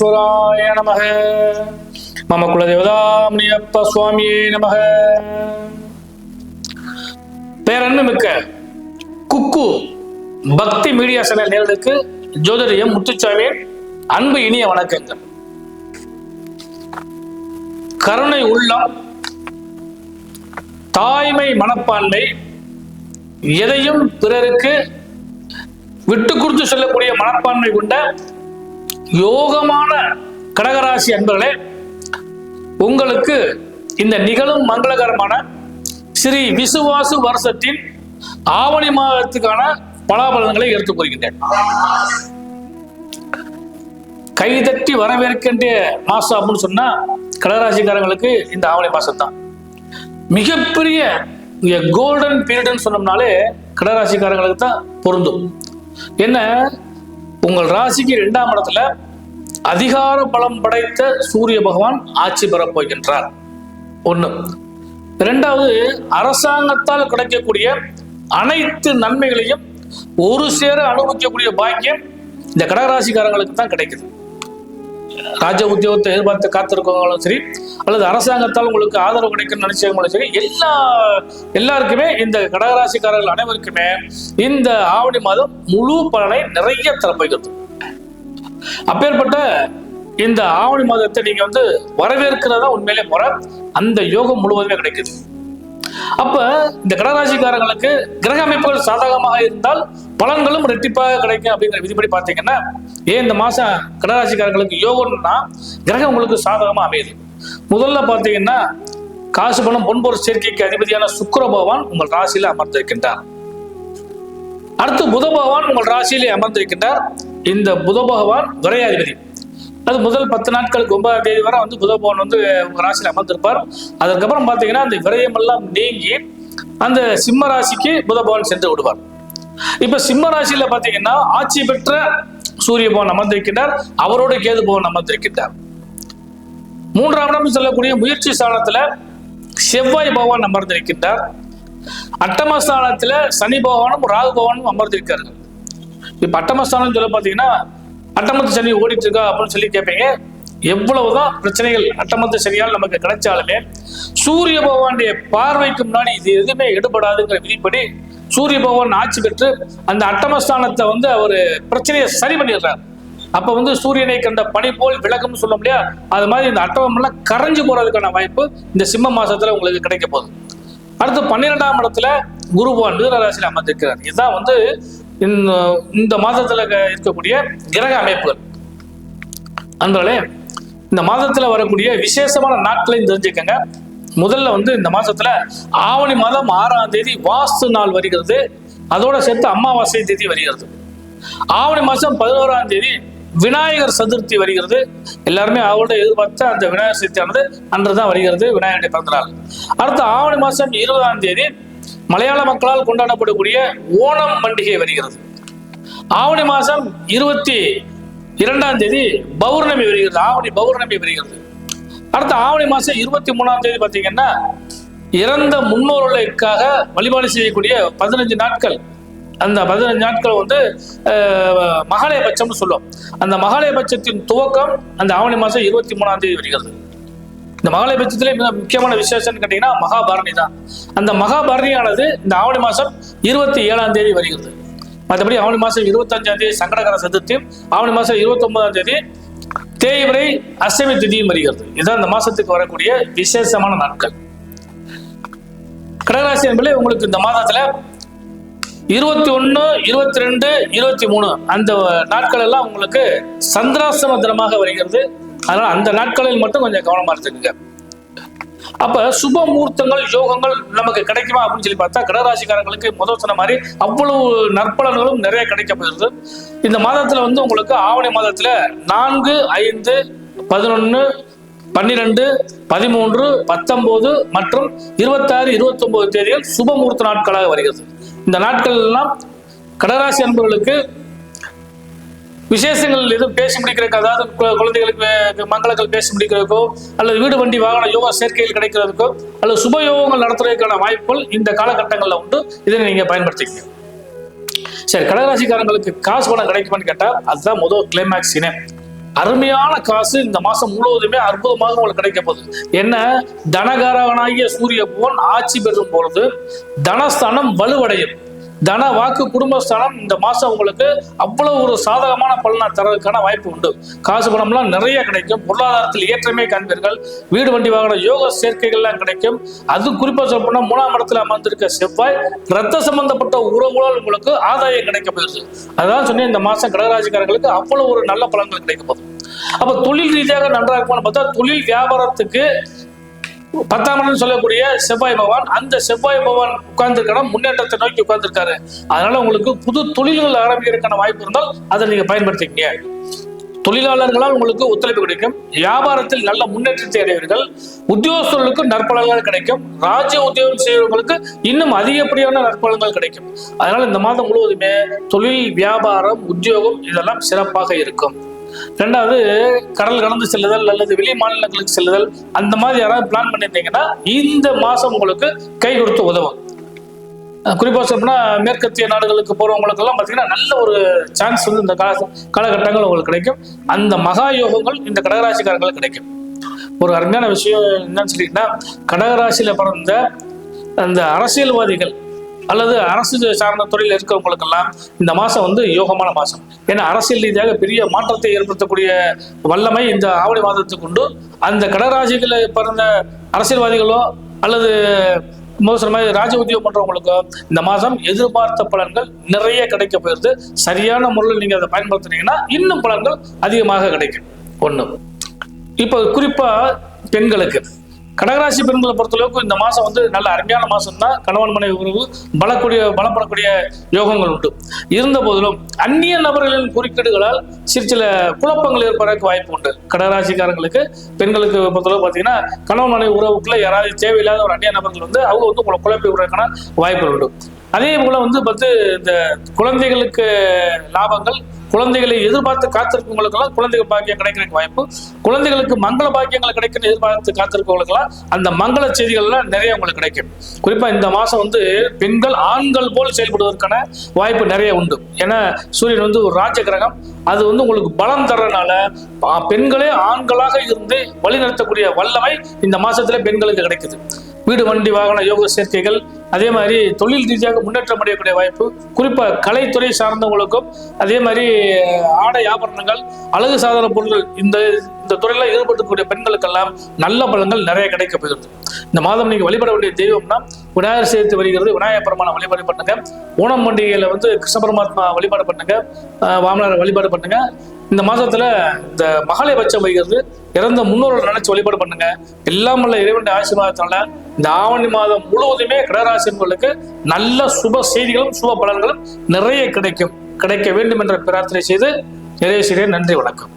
விக்னேஸ்வராய நமக. மம குலதேவதாமணியப்ப சுவாமியே நமக. பேரன்பு மிக்க குக்கு பக்தி மீடியா சேனல் நேரலுக்கு ஜோதிடம் முத்துச்சாமி அன்பு இனிய வணக்கங்கள். கருணை உள்ளம் தாய்மை மனப்பான்மை எதையும் பிறருக்கு விட்டு கொடுத்து செல்லக்கூடிய மனப்பான்மை கொண்ட யோகமான கடகராசி அன்பர்களே உங்களுக்கு இந்த நிகழும் மங்களகரமான ஸ்ரீ விசுவாசு வருஷத்தின் ஆவணி மாதத்துக்கான பலாபலன்களை எடுத்துக் கூறுகின்றேன் கைதட்டி வரவேற்கின்ற மாசம் அப்படின்னு சொன்னா கடகராசிக்காரங்களுக்கு இந்த ஆவணி மாசம் தான் மிகப்பெரிய கோல்டன் பீரியட்னு சொன்னோம்னாலே கடகராசிக்காரங்களுக்கு தான் பொருந்தும். என்ன? உங்கள் ராசிக்கு இரண்டாம் இடத்துல அதிகார பலம் படைத்த சூரிய பகவான் ஆட்சி பெறப் போகின்றார். ஒன்று இரண்டாவது அரசாங்கத்தால் கிடைக்கக்கூடிய அனைத்து நன்மைகளையும் ஒரு சேர அனுபவிக்கக்கூடிய பாக்கியம் இந்த கடகராசிக்காரங்களுக்கு தான் கிடைக்குது. ராஜ உத்தியோகத்தை எதிர்பார்த்து காத்திருக்கவங்களும் சரி அல்லது அரசாங்கத்தால் உங்களுக்கு ஆதரவு கிடைக்கும்னு நினைச்சவங்களும் சரி எல்லா எல்லாருக்குமே இந்த கடகராசிக்காரர்கள் அனைவருக்குமே இந்த ஆவணி மாதம் முழு பலனை நிறைய தரப்போகிறது அப்பேற்பட்ட இந்த ஆவணி மாதத்தை நீங்க வந்து வரவேற்கிறதா உண்மையிலே முறை அந்த யோகம் முழுவதுமே கிடைக்குது. அப்ப இந்த கடகராசிக்காரங்களுக்கு கிரக அமைப்புகள் சாதகமாக இருந்தால் பலன்களும் ரெட்டிப்பாக கிடைக்கும் அப்படிங்கிற விதிப்படி பார்த்தீங்கன்னா ஏன் இந்த மாசம் கடகராசிக்காரங்களுக்கு யோகம்னா கிரகம் உங்களுக்கு சாதகமாக அமையுது. முதல்ல பார்த்தீங்கன்னா காசு பணம் பொன்பொருள் சேர்க்கைக்கு அதிபதியான சுக்கர பகவான் உங்கள் ராசியில அமர்ந்திருக்கின்றார். அடுத்து புத பகவான் உங்கள் ராசியிலே அமர்ந்திருக்கின்றார். இந்த புத பகவான் விரையாதிபதி அது முதல் பத்து நாட்களுக்கு ஒன்பதாம் தேதி வரை வந்து புத பகவான் வந்து ராசியில் அமர்ந்திருப்பார். அதுக்கப்புறம் பார்த்தீங்கன்னா அந்த விரயமெல்லாம் நீங்கி அந்த சிம்ம ராசிக்கு புத பகவான் சென்று விடுவார். இப்ப சிம்ம ராசியில பாத்தீங்கன்னா ஆட்சி பெற்ற சூரிய பவன் அமர்ந்திருக்கின்றார். அவரோட கேது பவன் அமர்ந்திருக்கின்றார். மூன்றாம் இடம் சொல்லக்கூடிய முயற்சி ஸ்தானத்துல செவ்வாய் பகவான் அமர்ந்திருக்கின்றார். அட்டமஸ்தானத்துல சனி பகவானும் ராகு பகவானும் அமர்ந்திருக்கார்கள் இப்ப அட்டமஸ்தானம் சொல்ல பாத்தீங்கன்னா அட்டமத்து சனி ஓடிட்டு இருக்கா அப்படின்னு சொல்லி கேட்பீங்க. எவ்வளவுதான் பிரச்சனைகள் அட்டமத்து சனியால் நமக்கு கிடைச்சாலுமே சூரிய பகவானுடைய பார்வைக்கு முன்னாடி இது எதுவுமே எடுபடாதுங்கிற விதிப்படி சூரிய பகவான் ஆட்சி பெற்று அந்த அட்டமஸ்தானத்தை வந்து அவர் பிரச்சனையை சரி பண்ணிடுறார். அப்ப வந்து சூரியனை கண்ட பனி போல் விளக்கம்னு சொல்ல முடியா அது மாதிரி இந்த அட்டமம் எல்லாம் கரைஞ்சு போறதுக்கான வாய்ப்பு இந்த சிம்ம மாசத்துல உங்களுக்கு கிடைக்க போகுது. அடுத்து பன்னிரெண்டாம் இடத்துல குருபவான் பகவான் மிதுனராசியில் அமர்ந்திருக்கிறார். இதுதான் வந்து இந்த இந்த மாதத்துல இருக்கக்கூடிய கிரக அமைப்புகள். அன்றாலே இந்த மாதத்துல வரக்கூடிய விசேஷமான நாட்களையும் தெரிஞ்சுக்கங்க. முதல்ல வந்து இந்த மாசத்துல ஆவணி மாதம் ஆறாம் தேதி வாஸ்து நாள் வருகிறது. அதோட சேர்த்து அமாவாசை தேதி வருகிறது. ஆவணி மாதம் பதினோராம் தேதி விநாயகர் சதுர்த்தி வருகிறது. எல்லாருமே அவரோட எதிர்பார்த்த அந்த விநாயகர் சதுர்த்தியானது அன்று தான் வருகிறது விநாயகருடைய பிறந்த நாள். அடுத்து ஆவணி மாதம் இருபதாம் தேதி மலையாள மக்களால் கொண்டாடப்படக்கூடிய ஓணம் பண்டிகை வருகிறது. ஆவணி மாசம் இருபத்தி இரண்டாம் தேதி பௌர்ணமி வருகிறது. ஆவணி பௌர்ணமி வருகிறது. அடுத்த ஆவணி மாசம் இருபத்தி மூணாம் தேதி பார்த்தீங்கன்னா இறந்த முன்னோர்களுக்காக வழிபாடு செய்யக்கூடிய பதினஞ்சு நாட்கள். அந்த பதினஞ்சு நாட்கள் வந்து மகாலயபட்சம்னு சொல்லுவோம். அந்த மகாலயபட்சத்தின் துவக்கம் அந்த ஆவணி மாசம் இருபத்தி மூணாம் தேதி வருகிறது. இந்த மகாலயபட்சத்திலே முக்கியமான விசேஷம்னு கேட்டீங்கன்னா மகாபாரதி தான். அந்த மகாபாரதியானது இந்த ஆவணி மாசம் இருபத்தி ஏழாம் தேதி வருகிறது. மற்றபடி ஆவணி மாசம் இருபத்தஞ்சாம் தேதி சங்கடகர சதுர்த்தியும் ஆவணி மாசம் இருபத்தி ஒன்பதாம் தேதி தேய்வரை அஷ்டமி திதியும் வருகிறது. இதுதான் இந்த மாசத்துக்கு வரக்கூடிய விசேஷமான நாட்கள். கடகராசி என்பதிலே உங்களுக்கு இந்த மாதத்துல இருபத்தி ஒண்ணு இருபத்தி ரெண்டு இருபத்தி மூணு அந்த நாட்கள் எல்லாம் உங்களுக்கு சந்திராசிரம தினமாக வருகிறது. அதனால அந்த நாட்களில் மட்டும் கொஞ்சம் கவனமா இருந்துக்குங்க. அப்ப சுப முகூர்த்தங்கள் யோகங்கள் நமக்கு கிடைக்குமா அப்படின்னு சொல்லி பார்த்தா கடகராசிக்காரங்களுக்கு முதல் சொன்ன மாதிரி அவ்வளவு நற்பலன்களும் நிறைய கிடைக்கப்படுகிறது இந்த மாதத்துல வந்து உங்களுக்கு ஆவணி மாதத்துல நான்கு ஐந்து பதினொன்னு பன்னிரெண்டு பதிமூன்று பத்தொன்பது மற்றும் இருபத்தாறு இருபத்தி ஒன்பது தேதிகள் சுப முகூர்த்த நாட்களாக வருகிறது. இந்த நாட்கள் எல்லாம் கடகராசி அன்பர்களுக்கு விசேஷங்கள் எதுவும் பேசி முடிக்கிறதுக்கு? அதாவது கு- குழந்தைகளுக்கு மங்களங்கள் பேசி முடிக்கிறதுக்கோ அல்லது வீடு வண்டி வாகன யோகா சேர்க்கைகள் கிடைக்கிறதுக்கோ அல்லது சுப யோகங்கள் நடத்துறதுக்கான வாய்ப்புகள் இந்த காலகட்டங்களில் உண்டு. இதை நீங்க பயன்படுத்திக்கணும் சரி கடகராசிக்காரங்களுக்கு காசு பணம் கிடைக்குமான்னு கேட்டால் அதுதான் முதல் கிளைமேக்ஸ் அருமையான காசு இந்த மாசம் முழுவதுமே அற்புதமாக உங்களுக்கு கிடைக்க போகுது. என்ன? தனகாரகனாகிய சூரிய புவன் ஆட்சி பெறும் பொழுது தனஸ்தானம் வலுவடையும். தன வாக்கு குடும்பஸ்தானம் இந்த மாதம் உங்களுக்கு அவ்வளவு ஒரு சாதகமான பலனை தரதுக்கான வாய்ப்பு உண்டு. காசு பணம்லாம் நிறைய கிடைக்கும். பொருளாதாரத்தில் ஏற்றமே காண்பீர்கள். வீடு வண்டி வாகன யோக சேர்க்கைகள்லாம் கிடைக்கும். அது குறிப்பாக சொல்ல மூணாம் இடத்துல அமர்ந்திருக்க செவ்வாய் ரத்த சம்பந்தப்பட்ட உறவுகளால் உங்களுக்கு ஆதாயம் கிடைக்க போயிருது அதான் சொன்னேன் இந்த மாதம் கடகராஜிக்காரர்களுக்கு அவ்வளவு ஒரு நல்ல பலன்கள் கிடைக்க போகுது. அப்போ தொழில் ரீதியாக நன்றாக இருக்கும்னு பார்த்தா தொழில் வியாபாரத்துக்கு பத்தாம் இடம் சொல்லக்கூடிய செவ்வாய் பகவான் அந்த செவ்வாய் பகவான் உட்கார்ந்துருக்கான? முன்னேற்றத்தை நோக்கி உட்கார்ந்துருக்காரு. அதனால உங்களுக்கு புது தொழில்கள் ஆரம்பிக்கிறதுக்கான வாய்ப்பு இருந்தால் அதை நீங்க பயன்படுத்திக்கங்க. தொழிலாளர்களால் உங்களுக்கு ஒத்துழைப்பு கிடைக்கும். வியாபாரத்தில் நல்ல முன்னேற்றத்தை அடைவீர்கள். உத்தியோகஸ்தர்களுக்கு நற்பலன்கள் கிடைக்கும். ராஜ்ய உத்தியோகம் செய்வர்களுக்கு இன்னும் அதிகப்படியான நற்பலன்கள் கிடைக்கும். அதனால இந்த மாதம் முழுவதுமே தொழில் வியாபாரம் உத்தியோகம் இதெல்லாம் சிறப்பாக இருக்கும். ரெண்டாவது கடல் கடந்து செல்லுதல் அல்லது வெளி மாநிலங்களுக்கு செல்லுதல் அந்த மாதிரி யாராவது பிளான் பண்ணியிருந்தீங்கன்னா இந்த மாசம் உங்களுக்கு கை கொடுத்து உதவும். குறிப்பாக குறிப்பா சொல்லணும்னா மேற்கத்திய நாடுகளுக்கு போறவங்களுக்கு எல்லாம் பாத்தீங்கன்னா நல்ல ஒரு சான்ஸ் வந்து இந்த கால காலகட்டங்கள் உங்களுக்கு கிடைக்கும். அந்த மகா யோகங்கள் இந்த கடகராசிக்காரங்களுக்கு கிடைக்கும். ஒரு அருமையான விஷயம் என்னன்னு சொல்லிட்டீங்கன்னா கடகராசியில பிறந்த அந்த அரசியல்வாதிகள் அல்லது அரசு சார்ந்த துறையில் இருக்கிறவங்களுக்கெல்லாம் இந்த மாதம் வந்து யோகமான மாதம் ஏன்னா அரசியல் ரீதியாக பெரிய மாற்றத்தை ஏற்படுத்தக்கூடிய வல்லமை இந்த ஆவணி மாதத்துக்கு உண்டு. அந்த கடகராசிகளை பிறந்த அரசியல்வாதிகளோ அல்லது முதல் சொன்ன மாதிரி ராஜ உத்தியோகம் பண்ணுறவங்களுக்கோ இந்த மாதம் எதிர்பார்த்த பலன்கள் நிறைய கிடைக்க போயிருது. சரியான முறையில் நீங்கள் அதை பயன்படுத்துனீங்கன்னா இன்னும் பலன்கள் அதிகமாக கிடைக்கும். ஒன்று இப்போ குறிப்பாக பெண்களுக்கு. கடகராசி பெண்களை பொறுத்தளவுக்கு இந்த மாதம் வந்து நல்ல அருமையான மாதம் தான் கணவன் மனைவி உறவு பலக்கூடிய பலப்படக்கூடிய யோகங்கள் உண்டு. இருந்த போதிலும் அந்நிய நபர்களின் குறுக்கீடுகளால் சிறு சில குழப்பங்கள் ஏற்படுறதுக்கு வாய்ப்பு உண்டு. கடகராசிக்காரங்களுக்கு பெண்களுக்கு பொறுத்தளவு பார்த்தீங்கன்னா கணவன் மனைவி உறவுக்குள்ள யாராவது தேவையில்லாத ஒரு அந்நிய நபர்கள் வந்து அவங்க வந்து குழப்பி விடுறதுக்கான வாய்ப்புகள் உண்டு. அதே போல வந்து பார்த்து இந்த குழந்தைகளுக்கு லாபங்கள் குழந்தைகளை எதிர்பார்த்து காத்திருக்கவங்களுக்கெல்லாம் குழந்தைகள் பாக்கியம் கிடைக்கிறதுக்கு வாய்ப்பு குழந்தைகளுக்கு மங்கள பாக்கியங்கள் கிடைக்கணும் எதிர்பார்த்து காத்திருக்கவங்களுக்கெல்லாம் அந்த மங்கள செய்திகள்லாம் நிறைய உங்களுக்கு கிடைக்கும். குறிப்பாக இந்த மாதம் வந்து பெண்கள் ஆண்கள் போல் செயல்படுவதற்கான வாய்ப்பு நிறைய உண்டு. ஏன்னா சூரியன் வந்து ஒரு ராஜ கிரகம். அது வந்து உங்களுக்கு பலம் தர்றதுனால பெண்களே ஆண்களாக இருந்து வழிநடத்தக்கூடிய வல்லமை இந்த மாசத்துல பெண்களுக்கு கிடைக்குது. வீடு வண்டி வாகன யோக சேர்க்கைகள் அதே மாதிரி தொழில் ரீதியாக முன்னேற்றம் அடையக்கூடிய வாய்ப்பு குறிப்பாக கலைத்துறை சார்ந்தவங்களுக்கும் அதே மாதிரி ஆடை ஆபரணங்கள் அழகு சாதன பொருட்கள் இந்த இந்த துறையில் ஈடுபட்டுக்கூடிய பெண்களுக்கெல்லாம் நல்ல பலன்கள் நிறைய கிடைக்க போகிறது. இந்த மாதம் நீங்க வழிபட வேண்டிய தெய்வம்னா விநாயகர் சேர்த்து வருகிறது விநாயகர் பெருமான வழிபாடு பண்ணுங்க. ஓணம் பண்டிகையில் வந்து கிருஷ்ண பரமாத்மா வழிபாடு பண்ணுங்க. அஹ் வழிபாடு பண்ணுங்க. இந்த மாதத்துல இந்த மகளை பட்சம் வைக்கிறது இறந்த முன்னோர்கள் நினைச்சு வழிபாடு பண்ணுங்க. எல்லாம் உள்ள இறைவனுடைய ஆசீர்வாதத்தால இந்த ஆவணி மாதம் முழுவதுமே கடராசின்களுக்கு நல்ல சுப செய்திகளும் சுப பலன்களும் நிறைய கிடைக்கும். கிடைக்க வேண்டும் என்ற பிரார்த்தனை செய்து நிறைய செய்கிறேன். நன்றி வணக்கம்.